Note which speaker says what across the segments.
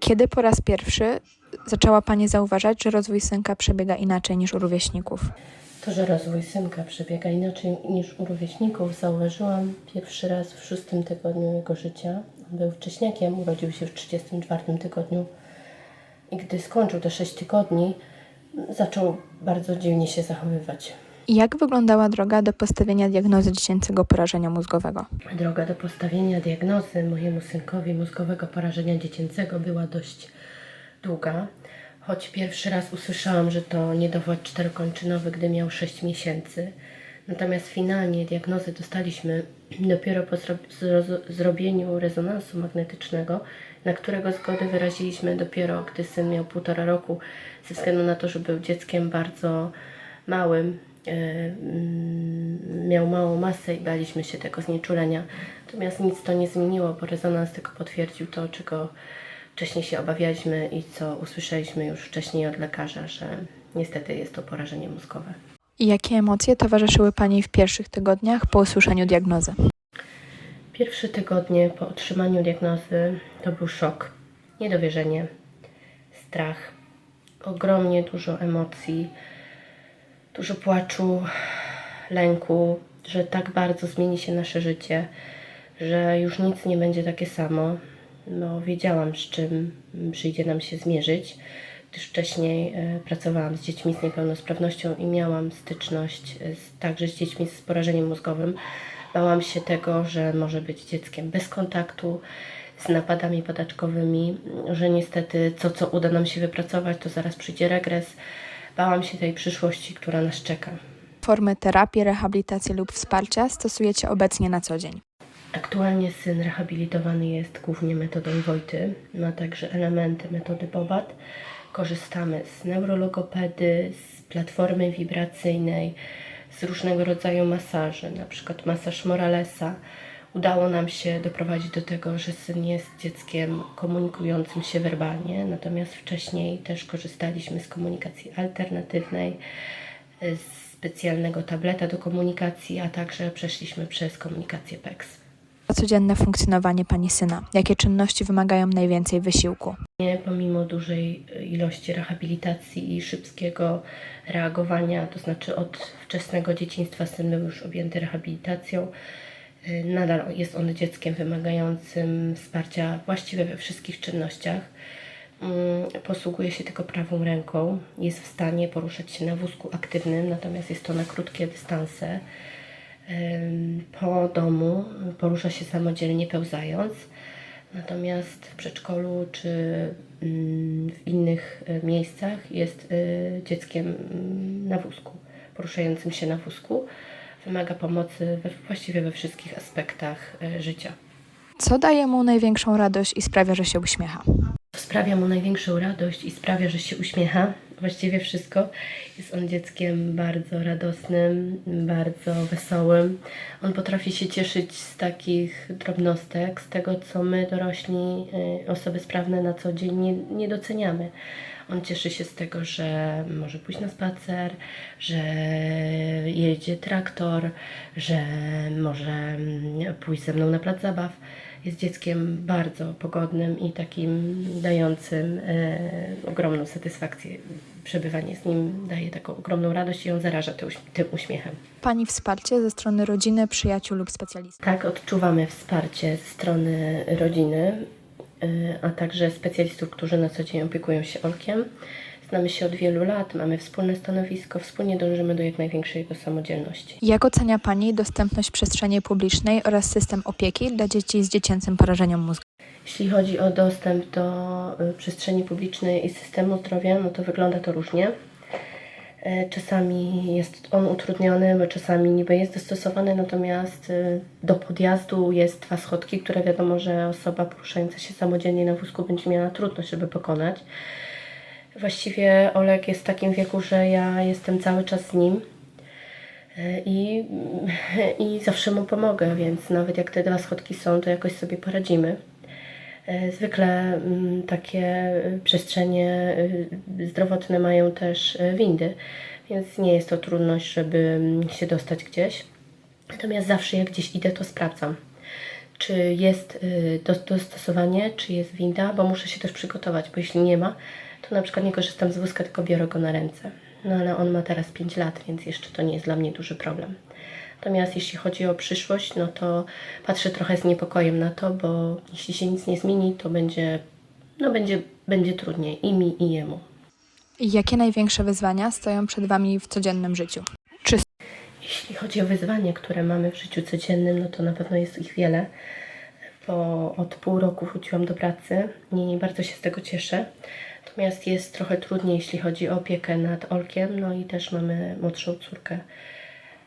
Speaker 1: Kiedy po raz pierwszy zaczęła Pani zauważać, że rozwój synka przebiega inaczej niż u rówieśników?
Speaker 2: To, że rozwój synka przebiega inaczej niż u rówieśników, zauważyłam pierwszy raz w szóstym tygodniu jego życia. Był wcześniakiem, urodził się w 34 tygodniu i gdy skończył te 6 tygodni, zaczął bardzo dziwnie się zachowywać.
Speaker 1: Jak wyglądała droga do postawienia diagnozy dziecięcego porażenia mózgowego?
Speaker 2: Droga do postawienia diagnozy mojemu synkowi mózgowego porażenia dziecięcego była dość długa, choć pierwszy raz usłyszałam, że to niedowład czterokończynowy, gdy miał 6 miesięcy. Natomiast finalnie diagnozę dostaliśmy dopiero po zro- zro- zrobieniu rezonansu magnetycznego, na którego zgodę wyraziliśmy dopiero, gdy syn miał półtora roku, ze względu na to, że był dzieckiem bardzo małym, miał małą masę i baliśmy się tego znieczulenia. Natomiast nic to nie zmieniło, bo rezonans tylko potwierdził to, czego wcześniej się obawialiśmy i co usłyszeliśmy już wcześniej od lekarza, że niestety jest to porażenie mózgowe.
Speaker 1: I jakie emocje towarzyszyły Pani w pierwszych tygodniach po usłyszeniu diagnozy?
Speaker 2: Pierwsze tygodnie po otrzymaniu diagnozy to był szok, niedowierzenie, strach, ogromnie dużo emocji, dużo płaczu, lęku, że tak bardzo zmieni się nasze życie, że już nic nie będzie takie samo. No, wiedziałam, z czym przyjdzie nam się zmierzyć, gdyż wcześniej e, pracowałam z dziećmi z niepełnosprawnością i miałam styczność e, z, także z dziećmi z porażeniem mózgowym. Bałam się tego, że może być dzieckiem bez kontaktu, z napadami padaczkowymi, że niestety co, co uda nam się wypracować, to zaraz przyjdzie regres. Bałam się tej przyszłości, która nas czeka.
Speaker 1: Formy terapii, rehabilitacji lub wsparcia stosujecie obecnie na co dzień.
Speaker 2: Aktualnie syn rehabilitowany jest głównie metodą Wojty, ma także elementy metody Bobat. Korzystamy z neurologopedy, z platformy wibracyjnej, z różnego rodzaju masaży, na przykład masaż Moralesa. Udało nam się doprowadzić do tego, że syn jest dzieckiem komunikującym się werbalnie, natomiast wcześniej też korzystaliśmy z komunikacji alternatywnej, z specjalnego tableta do komunikacji, a także przeszliśmy przez komunikację PEX.
Speaker 1: Codzienne funkcjonowanie Pani syna. Jakie czynności wymagają najwięcej wysiłku?
Speaker 2: Nie, pomimo dużej ilości rehabilitacji i szybkiego reagowania, to znaczy od wczesnego dzieciństwa syn był już objęty rehabilitacją, y, nadal jest on dzieckiem wymagającym wsparcia właściwie we wszystkich czynnościach. Mm, Posługuje się tylko prawą ręką, jest w stanie poruszać się na wózku aktywnym, natomiast jest to na krótkie dystanse. Po domu porusza się samodzielnie pełzając. Natomiast w przedszkolu czy mm, w innych e, miejscach jest e, dzieckiem mm, na wózku, poruszającym się na wózku. Wymaga pomocy we, właściwie we wszystkich aspektach e, życia.
Speaker 1: Co daje mu największą radość i sprawia, że się uśmiecha?
Speaker 2: Sprawia mu największą radość i sprawia, że się uśmiecha. Właściwie wszystko. Jest on dzieckiem bardzo radosnym, bardzo wesołym. On potrafi się cieszyć z takich drobnostek, z tego, co my, dorośli, y, osoby sprawne na co dzień nie, nie doceniamy. On cieszy się z tego, że może pójść na spacer, że jedzie traktor, że może pójść ze mną na plac zabaw. Jest dzieckiem bardzo pogodnym i takim dającym e, ogromną satysfakcję. Przebywanie z nim daje taką ogromną radość i on zaraża tym uś- tym uśmiechem.
Speaker 1: Pani wsparcie ze strony rodziny, przyjaciół lub specjalistów.
Speaker 2: Tak, odczuwamy wsparcie ze strony rodziny, y, a także specjalistów, którzy na co dzień opiekują się Olkiem. Znamy się od wielu lat, mamy wspólne stanowisko, wspólnie dążymy do jak największej jego samodzielności.
Speaker 1: Jak ocenia Pani dostępność przestrzeni publicznej oraz system opieki dla dzieci z dziecięcym porażeniem mózgu?
Speaker 2: Jeśli chodzi o dostęp do y, przestrzeni publicznej i systemu zdrowia, no to wygląda to różnie. E, Czasami jest on utrudniony, bo czasami niby jest dostosowany, natomiast y, do podjazdu jest dwa schodki, które wiadomo, że osoba poruszająca się samodzielnie na wózku będzie miała trudność, żeby pokonać. Właściwie Olek jest w takim wieku, że ja jestem cały czas z nim e, i, i zawsze mu pomogę, więc nawet jak te dwa schodki są, to jakoś sobie poradzimy. E, Zwykle mm, takie y, przestrzenie zdrowotne mają też e, windy, więc nie jest to trudność, żeby mm, się dostać gdzieś. Natomiast zawsze jak gdzieś idę, to sprawdzam, czy jest dos- dostosowanie, czy jest winda, bo muszę się też przygotować, bo jeśli nie ma, to na przykład nie korzystam z wózka, tylko biorę go na ręce. No ale on ma teraz 5 lat, więc jeszcze to nie jest dla mnie duży problem. Natomiast jeśli chodzi o przyszłość, no to patrzę trochę z niepokojem na to, bo jeśli się nic nie zmieni, to będzie, no będzie, będzie trudniej i mi, i jemu.
Speaker 1: Jakie największe wyzwania stoją przed Wami w codziennym życiu? Czy
Speaker 2: Jeśli chodzi o wyzwania, które mamy w życiu codziennym, no to na pewno jest ich wiele. Bo od pół roku wróciłam do pracy i bardzo się z tego cieszę. Natomiast jest trochę trudniej, jeśli chodzi o opiekę nad Olkiem, no i też mamy młodszą córkę.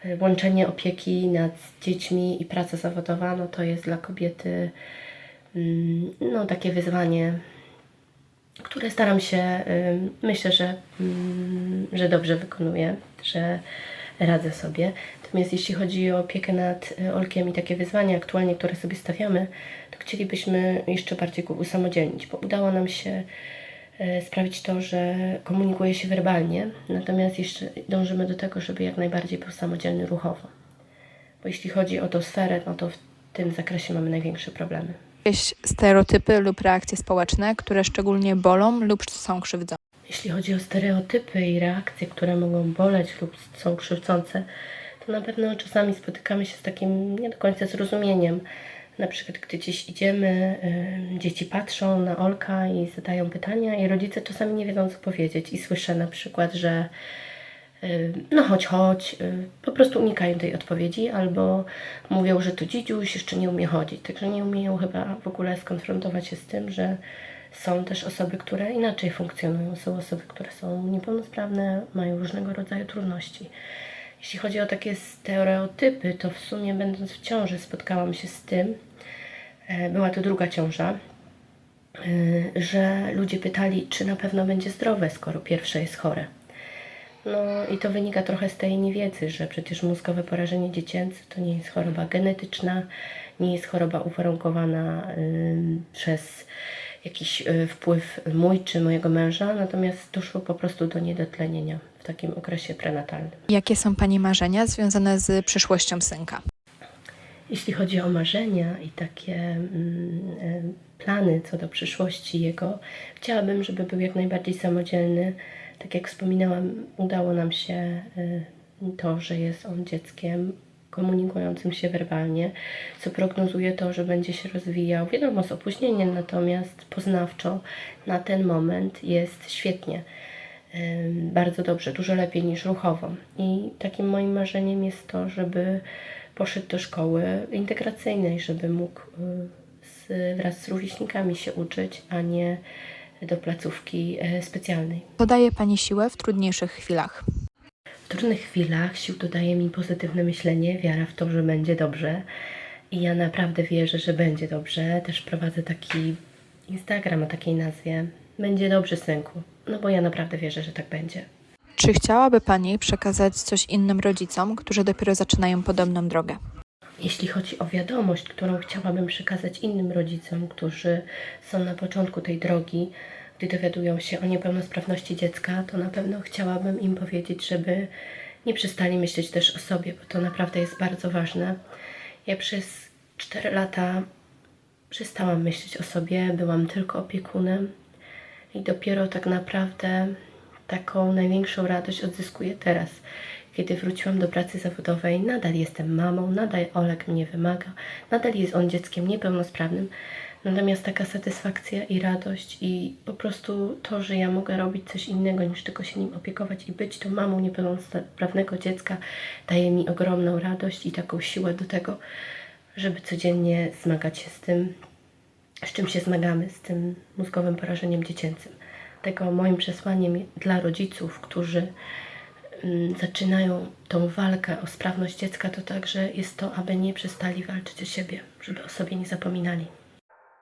Speaker 2: Y, Łączenie opieki nad dziećmi i praca zawodowa, no to jest dla kobiety mm, no, takie wyzwanie, które staram się, ym, myślę, że, ym, że dobrze wykonuję, że radzę sobie. Natomiast jeśli chodzi o opiekę nad y, Olkiem i takie wyzwania aktualnie, które sobie stawiamy, to chcielibyśmy jeszcze bardziej go usamodzielnić, bo udało nam się y, sprawić to, że komunikuje się werbalnie, natomiast jeszcze dążymy do tego, żeby jak najbardziej był samodzielny ruchowo. Bo jeśli chodzi o tą sferę, no to w tym zakresie mamy największe problemy.
Speaker 1: jakieś stereotypy lub reakcje społeczne, które szczególnie bolą lub są krzywdzące?
Speaker 2: Jeśli chodzi o stereotypy i reakcje, które mogą boleć lub są krzywdzące, to na pewno czasami spotykamy się z takim nie do końca zrozumieniem. Na przykład, gdy gdzieś idziemy, dzieci patrzą na Olka i zadają pytania, i rodzice czasami nie wiedzą, co powiedzieć. I słyszę na przykład, że no chodź, chodź, po prostu unikają tej odpowiedzi, albo mówią, że to dzidziuś jeszcze nie umie chodzić. Także nie umieją chyba w ogóle skonfrontować się z tym, że są też osoby, które inaczej funkcjonują. Są osoby, które są niepełnosprawne, mają różnego rodzaju trudności. Jeśli chodzi o takie stereotypy, to w sumie będąc w ciąży spotkałam się z tym, e, była to druga ciąża, e, że ludzie pytali, czy na pewno będzie zdrowe, skoro pierwsze jest chore. No i to wynika trochę z tej niewiedzy, że przecież mózgowe porażenie dziecięce to nie jest choroba genetyczna, nie jest choroba uwarunkowana przez jakiś y, wpływ mój czy mojego męża, natomiast doszło po prostu do niedotlenienia w takim okresie prenatalnym.
Speaker 1: Jakie są Pani marzenia związane z przyszłością synka?
Speaker 2: Jeśli chodzi o marzenia i takie mm, e, plany co do przyszłości jego, chciałabym, żeby był jak najbardziej samodzielny. Tak jak wspominałam, udało nam się e, to, że jest on dzieckiem komunikującym się werbalnie, co prognozuje to, że będzie się rozwijał, wiadomo, z opóźnieniem, natomiast poznawczo na ten moment jest świetnie. Bardzo dobrze, dużo lepiej niż ruchowo. I takim moim marzeniem jest to, żeby poszedł do szkoły integracyjnej, żeby mógł y, z, wraz z rówieśnikami się uczyć, a nie do placówki e, specjalnej.
Speaker 1: Podaje Pani siłę w trudniejszych chwilach.
Speaker 2: W trudnych chwilach sił dodaje mi pozytywne myślenie, wiara w to, że będzie dobrze. I ja naprawdę wierzę, że będzie dobrze. Też prowadzę taki Instagram o takiej nazwie. Będzie dobrze, synku. No bo ja naprawdę wierzę, że tak będzie.
Speaker 1: Czy chciałaby Pani przekazać coś innym rodzicom, którzy dopiero zaczynają podobną drogę?
Speaker 2: Jeśli chodzi o wiadomość, którą chciałabym przekazać innym rodzicom, którzy są na początku tej drogi, gdy dowiadują się o niepełnosprawności dziecka, to na pewno chciałabym im powiedzieć, żeby nie przestali myśleć też o sobie, bo to naprawdę jest bardzo ważne. Ja przez 4 lata przestałam myśleć o sobie, byłam tylko opiekunem i dopiero tak naprawdę taką największą radość odzyskuję teraz, kiedy wróciłam do pracy zawodowej. Nadal jestem mamą, nadal Olek mnie wymaga, nadal jest on dzieckiem niepełnosprawnym. Natomiast taka satysfakcja i radość i po prostu to, że ja mogę robić coś innego niż tylko się nim opiekować i być tą mamą niepełnosprawnego dziecka, daje mi ogromną radość i taką siłę do tego, żeby codziennie zmagać się z tym, z czym się zmagamy, z tym mózgowym porażeniem dziecięcym. Tego moim przesłaniem dla rodziców, którzy mm, zaczynają tą walkę o sprawność dziecka, to także jest to, aby nie przestali walczyć o siebie, żeby o sobie nie zapominali.